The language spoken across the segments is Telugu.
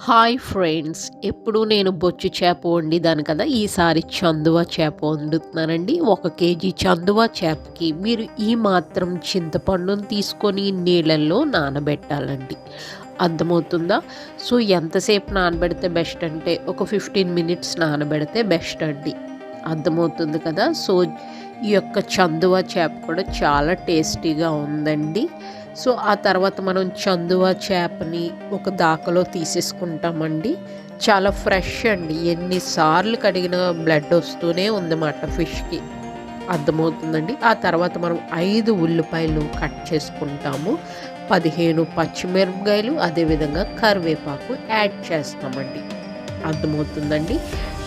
హాయ్ ఫ్రెండ్స్ ఎప్పుడు నేను బొచ్చు చేప వండిదాను కదా? ఈసారి చందువ చేప వండుతున్నానండి. ఒక కేజీ చందువ చేపకి మీరు ఈ మాత్రం చింతపండును తీసుకొని నీళ్ళల్లో నానబెట్టాలండి. అర్థమవుతుందా? సో ఎంతసేపు నానబెడితే బెస్ట్ అంటే ఒక ఫిఫ్టీన్ మినిట్స్ నానబెడితే బెస్ట్ అండి. అర్థమవుతుంది కదా? సో ఈ యొక్క చందువ చేప కూడా చాలా టేస్టీగా ఉందండి. సో ఆ తర్వాత మనం చందువ చేపని ఒక దాకలో తీసేసుకుంటామండి. చాలా ఫ్రెష్ అండి. ఎన్నిసార్లు కడిగిన బ్లడ్ వస్తూనే ఉందన్నమాట ఫిష్కి. అర్థమవుతుందండి. ఆ తర్వాత మనం ఐదు ఉల్లిపాయలు కట్ చేసుకుంటాము. పదిహేను పచ్చిమిరపకాయలు అదేవిధంగా కరివేపాకు యాడ్ చేస్తామండి. అర్థమవుతుందండి?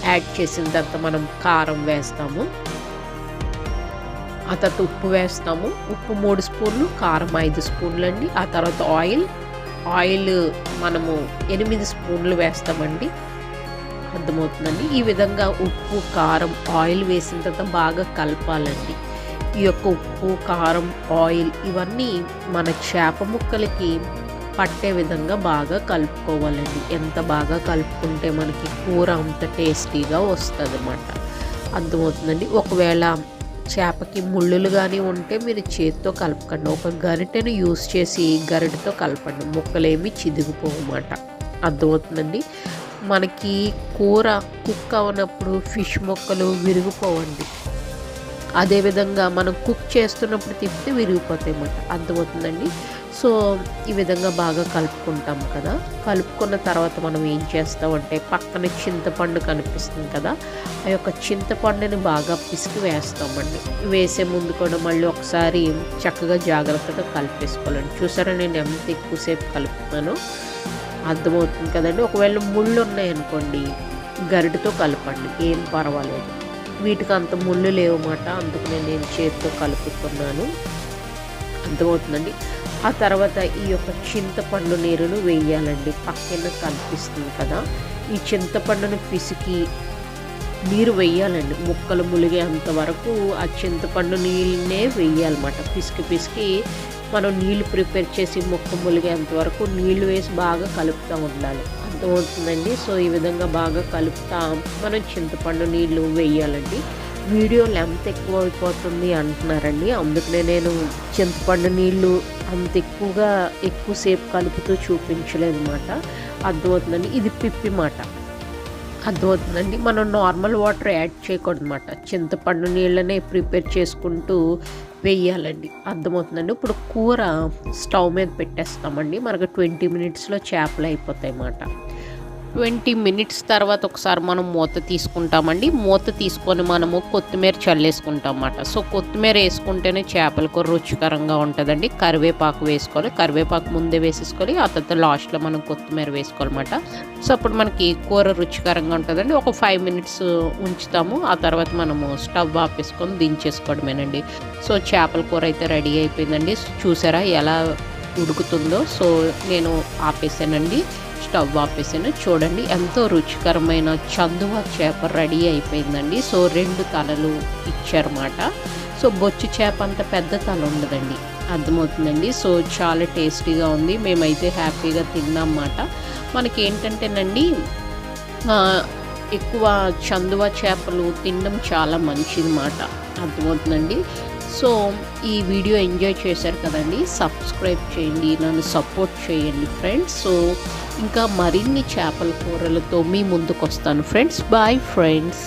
యాడ్ చేసిన తర్వాత మనం కారం వేస్తాము. ఆ తర్వాత ఉప్పు వేస్తాము. ఉప్పు మూడు స్పూన్లు కారం ఐదు స్పూన్లు అండి ఆ తర్వాత ఆయిల్. ఆయిల్ మనము ఎనిమిది స్పూన్లు వేస్తామండి. అర్థమవుతుందండి? ఈ విధంగా ఉప్పు కారం ఆయిల్ వేసిన తర్వాత బాగా కలపాలండి. ఈ యొక్క ఉప్పు కారం ఆయిల్ ఇవన్నీ మన చేప ముక్కలకి పట్టే విధంగా బాగా కలుపుకోవాలండి. ఎంత బాగా కలుపుకుంటే మనకి కూర అంత టేస్టీగా వస్తుంది అన్నమాట అర్థమవుతుందండి? ఒకవేళ చేపకి ముళ్ళులు కానీ ఉంటే మీరు చేతితో కలపకండి. ఒక గరిటెను యూస్ చేసి గరిటతో కలపండి. ముక్కలేమి చిదిగిపోమాట అర్థమవుతుందండి? మనకి కూర కుక్ అవనప్పుడు ఫిష్ ముక్కలు విరిగిపోవండి. అదేవిధంగా మనం కుక్ చేస్తున్నప్పుడు తిప్పితే విరిగిపోతాయి అన్నమాట అర్థమవుతుందండి? సో ఈ విధంగా బాగా కలుపుకుంటాం కదా. కలుపుకున్న తర్వాత మనం ఏం చేస్తామంటే పక్కన చింతపండు కనిపిస్తుంది కదా ఆ యొక్క చింతపండుని బాగా పిసికి వేస్తామండి. వేసే ముందు కూడా మళ్ళీ ఒకసారి చక్కగా జాగ్రత్తగా కలిపేసుకోవాలండి. చూసారా నేను ఎంత ఎక్కువసేపు కలుపుతున్నాను? అర్థమవుతుంది కదండి? ఒకవేళ ముళ్ళు ఉన్నాయనుకోండి గరిటతో కలపండి. ఏం పర్వాలేదు. వీటికి అంత ముళ్ళు లేవన్నమాట అందుకు నేను చేతితో కలుపుతున్నాను. అర్థమవుతుందండి? ఆ తర్వాత ఈ యొక్క చింతపండు నీరును వేయాలండి. పక్కన కనిపిస్తుంది కదా. ఈ చింతపండును పిసికి నీరు వేయాలండి. ముక్కలు ములిగేంత వరకు ఆ చింతపండు నీళ్ళనే వేయాలన్నమాట. పిసికి పిసికి మనం నీళ్ళు ప్రిపేర్ చేసి ముక్క ములిగేంత వరకు నీళ్ళు వేసి బాగా కలుపుతూ ఉండాలి. అర్థమవుతుందండి. సో ఈ విధంగా బాగా కలుపుతా. మనం చింతపండు నీళ్ళు వేయాలండి. వీడియో లెంత్ ఎక్కువ అయిపోతుంది అంటున్నారండి. అందుకనే నేను చింతపండు నీళ్ళు అంత ఎక్కువగా ఎక్కువసేపు కలుపుతూ చూపించలేదన్నమాట. అర్థమవుతుందండి. ఇది పిప్పి మాట. అర్థమవుతుందండి. మనం నార్మల్ వాటర్ యాడ్ చేయకూడదు అనమాట చింతపండు నీళ్ళనే ప్రిపేర్ చేసుకుంటూ వేయాలండి. అర్థమవుతుందండి. ఇప్పుడు కూర స్టవ్ మీద పెట్టేస్తామండి. మనకు ట్వంటీ మినిట్స్లో చేపలు అయిపోతాయి అన్నమాట ట్వంటీ మినిట్స్ తర్వాత ఒకసారి మనం మూత తీసుకుంటామండి. మూత తీసుకొని మనము కొత్తిమీర చల్లేసుకుంటాం అన్నమాట సో కొత్తిమీర వేసుకుంటేనే చేపల కూర రుచికరంగా ఉంటుందండి. కరివేపాకు వేసుకోవాలి. కరివేపాకు ముందే వేసేసుకోవాలి ఆ తర్వాత లాస్ట్లో మనం కొత్తిమీర వేసుకోవాలన్నమాట. సో అప్పుడు మనకి కూర రుచికరంగా ఉంటుందండి. ఒక ఫైవ్ మినిట్స్ ఉంచుతాము. ఆ తర్వాత మనము స్టవ్ ఆపేసుకొని దించేసుకోవడమేనండి. సో చేపల కూర అయితే రెడీ అయిపోయిందండి. చూసారా ఎలా ఉడుకుతుందో? సో నేను ఆపేసానండి. స్టవ్ ఆపేసాను. చూడండి ఎంతో రుచికరమైన చందువ చేప రెడీ అయిపోయిందండి. సో రెండు తలలు ఇచ్చారన్నమాట. సో బొచ్చు చేప అంత పెద్ద తల ఉండదండి. అర్థమవుతుందండి. సో చాలా టేస్టీగా ఉంది. మేమైతే హ్యాపీగా తిన్నామన్నమాట. మనకి ఏంటంటేనండి ఎక్కువ చందువ చేపలు తినడం చాలా మంచిది మాట అర్థమవుతుందండి. సో ఈ వీడియో ఎంజాయ్ చేశారు కదండి. సబ్స్క్రైబ్ చేయండి నన్ను సపోర్ట్ చేయండి ఫ్రెండ్స్. సో ఇంకా మరిన్ని చేపల కూరలతో మీ ముందుకు వస్తాను ఫ్రెండ్స్. Bye friends.